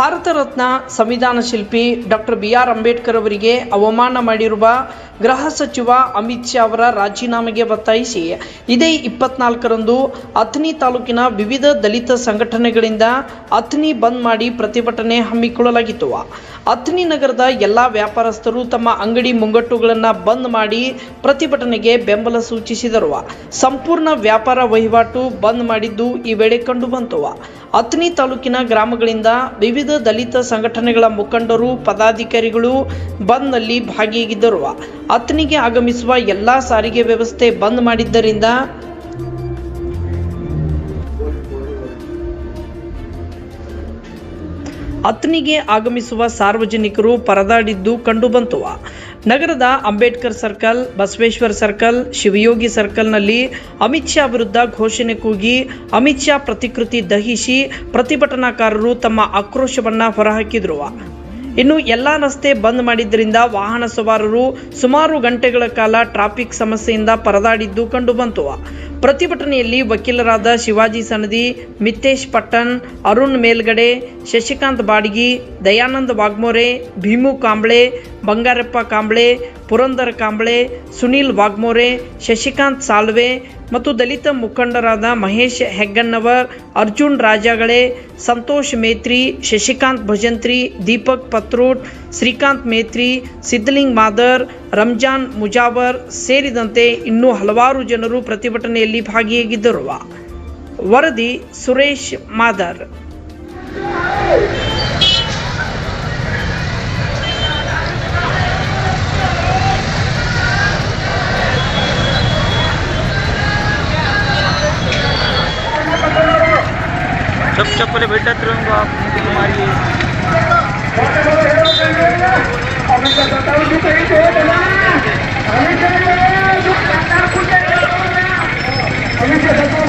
ಭಾರತ ರತ್ನ ಸಂವಿಧಾನ ಶಿಲ್ಪಿ doctor B R Ambedkar ಅವರಿಗೆ ಅವಮಾನ ಮಾಡಿರುವ ಗೃಹ ಸಚಿವ ಅಮಿತ್ ಶಾ ಅವರ ರಾಜೀನಾಮೆಗೆ ಒತ್ತಾಯಿಸಿ, ಇದೇ ಇಪ್ಪತ್ನಾಲ್ಕರಂದು ಅಥಣಿ ತಾಲೂಕಿನ ವಿವಿಧ ದಲಿತ ಸಂಘಟನೆಗಳಿಂದ ಅಥಣಿ ಬಂದ್ ಮಾಡಿ ಪ್ರತಿಭಟನೆ ಹಮ್ಮಿಕೊಳ್ಳಲಾಗಿತ್ತು. ಅಥಣಿ ನಗರದ ಎಲ್ಲ ವ್ಯಾಪಾರಸ್ಥರು ತಮ್ಮ ಅಂಗಡಿ ಮುಂಗಟ್ಟುಗಳನ್ನು ಬಂದ್ ಮಾಡಿ ಪ್ರತಿಭಟನೆಗೆ ಬೆಂಬಲ ಸೂಚಿಸಿದರು. ಸಂಪೂರ್ಣ ವ್ಯಾಪಾರ ವಹಿವಾಟು ಬಂದ್ ಮಾಡಿದ್ದು ಈ ವೇಳೆ ಕಂಡುಬಂತು ಅಥಣಿ ತಾಲೂಕಿನ ಗ್ರಾಮಗಳಿಂದ ವಿವಿಧ ದಲಿತ ಸಂಘಟನೆಗಳ ಮುಖಂಡರು, ಪದಾಧಿಕಾರಿಗಳು ಬಂದ್ನಲ್ಲಿ ಭಾಗಿಯಾಗಿದ್ದರು. ಅಥಣಿಗೆ ಆಗಮಿಸುವ ಎಲ್ಲ ಸಾರಿಗೆ ವ್ಯವಸ್ಥೆ ಬಂದ್ ಮಾಡಿದ್ದರಿಂದ ಅಥಣಿಗೆ ಆಗಮಿಸುವ ಸಾರ್ವಜನಿಕರು ಪರದಾಡಿದ್ದು ಕಂಡುಬಂತು. ನಗರದ ಅಂಬೇಡ್ಕರ್ ಸರ್ಕಲ್, ಬಸವೇಶ್ವರ ಸರ್ಕಲ್, ಶಿವಯೋಗಿ ಸರ್ಕಲ್ನಲ್ಲಿ ಅಮಿತ್ ಶಾ ವಿರುದ್ಧ ಘೋಷಣೆ ಕೂಗಿ ಅಮಿತ್ ಶಾ ಪ್ರತಿಕೃತಿ ದಹಿಸಿ ಪ್ರತಿಭಟನಾಕಾರರು ತಮ್ಮ ಆಕ್ರೋಶವನ್ನು ಹೊರಹಾಕಿದರು. ಇನ್ನು ಎಲ್ಲ ರಸ್ತೆ ಬಂದ್ ಮಾಡಿದ್ದರಿಂದ ವಾಹನ ಸವಾರರು ಸುಮಾರು ಗಂಟೆಗಳ ಕಾಲ ಟ್ರಾಫಿಕ್ ಸಮಸ್ಯೆಯಿಂದ ಪರದಾಡಿದ್ದು ಕಂಡುಬಂತು. ಪ್ರತಿಭಟನೆಯಲ್ಲಿ ವಕೀಲರಾದ ಶಿವಾಜಿ ಸನದಿ, ಮಿತೇಶ್ ಪಟ್ಟಣ್, ಅರುಣ್ ಮೇಲ್ಗಡೆ, ಶಶಿಕಾಂತ್ ಬಾಡ್ಗಿ, ದಯಾನಂದ್ ವಾಗ್ಮೋರೆ, ಭೀಮು ಕಾಂಬ್ಳೆ ಬಂಗಾರಪ್ಪ ಕಾಂಬ್ಳೆ, ಪುರಂದರ ಕಾಂಬ್ಳೆ, ಸುನೀಲ್ ವಾಗ್ಮೋರೆ, ಶಶಿಕಾಂತ್ ಸಾಲ್ವೆ ಮತ್ತು ದಲಿತ ಮುಖಂಡರಾದ ಮಹೇಶ್ ಹೆಗ್ಗಣ್ಣವರ್, ಅರ್ಜುನ್ ರಾಜಾಗಳೆ, ಸಂತೋಷ್ ಮೇತ್ರಿ, ಶಶಿಕಾಂತ್ ಭಜಂತ್ರಿ, ದೀಪಕ್ ಪತ್ರೂಟ್, ಶ್ರೀಕಾಂತ್ ಮೇತ್ರಿ, ಸಿದ್ಧಲಿಂಗ್ ಮಾದರ್, ರಂಜಾನ್ ಮುಜಾವರ್ ಸೇರಿದಂತೆ ಇನ್ನೂ ಹಲವಾರು ಜನರು ಪ್ರತಿಭಟನೆಯಲ್ಲಿ ಭಾಗಿಯಾಗಿದ್ದರು. ವರದಿ ಸುರೇಶ್ ಮಾದರ್. चप चप्पले भेटत रंग आप तुम्हारी अमित